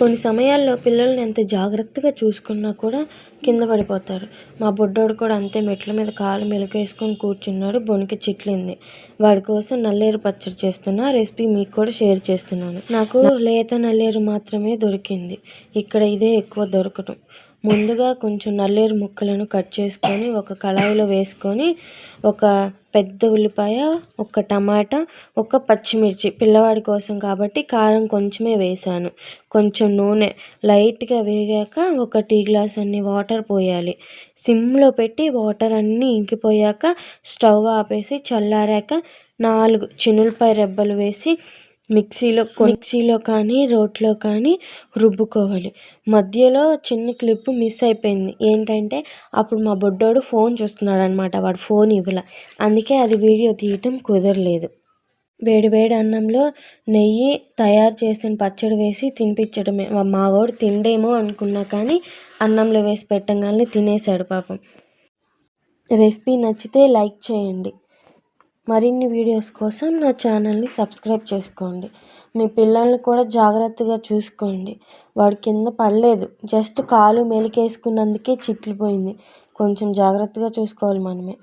కొన్ని సమయాల్లో పిల్లల్ని ఎంత జాగ్రత్తగా చూసుకున్నా కూడా కింద పడిపోతారు. మా బుడ్డోడు కూడా అంతే మెట్ల మీద కాలు మెలకేసుకొని కూర్చున్నాడు. బొనికి చిట్లింది. వాడి కోసం నల్లేరు పచ్చడి చేస్తున్నా. రెసిపీ మీకు కూడా షేర్ చేస్తున్నాను. నాకు లేత నల్లేరు మాత్రమే దొరికింది. ఇక్కడ ఇదే ఎక్కువ దొరకటం. ముందుగా కొంచెం నల్లేరు ముక్కలను కట్ చేసుకొని ఒక కళాయిలో వేసుకొని ఒక పెద్ద ఉల్లిపాయ ఒక టమాటా ఒక పచ్చిమిర్చి పిల్లవాడి కోసం కాబట్టి కారం కొంచెమే వేసాను కొంచెం నూనె లైట్గా వేగాక ఒక టీ గ్లాస్ అన్ని వాటర్ పోయాలి. సిమ్లో పెట్టి వాటర్ అన్నీ ఇంకిపోయాక స్టవ్ ఆపేసి చల్లారాక నాలుగు చినులపాయ రెబ్బలు వేసి మిక్సీలో మిక్సీలో కానీ రోట్లో కానీ రుబ్బుకోవాలి. మధ్యలో చిన్న క్లిప్ మిస్ అయిపోయింది. ఏంటంటే అప్పుడు మా బొడ్డోడు ఫోన్ చూస్తున్నాడు అనమాట వాడు ఫోన్ ఇవ్వల. అందుకే అది వీడియో తీయటం కుదరలేదు. వేడి వేడి అన్నంలో నెయ్యి తయారు చేసిన పచ్చడి వేసి తినిపించడమే. మా వాడు తిండేమో అనుకున్నా కానీ అన్నంలో వేసి పెట్టగానే తినేశాడు పాపం. రెసిపీ నచ్చితే లైక్ చేయండి. మరిన్ని వీడియోస్ కోసం నా ఛానల్ని సబ్స్క్రైబ్ చేసుకోండి. మీ పిల్లల్ని కూడా జాగ్రత్తగా చూసుకోండి. వాడి కింద పడలేదు. జస్ట్ కాలు మెలికేసుకున్నందుకే చిట్లిపోయింది. కొంచెం జాగ్రత్తగా చూసుకోవాలి మనమే.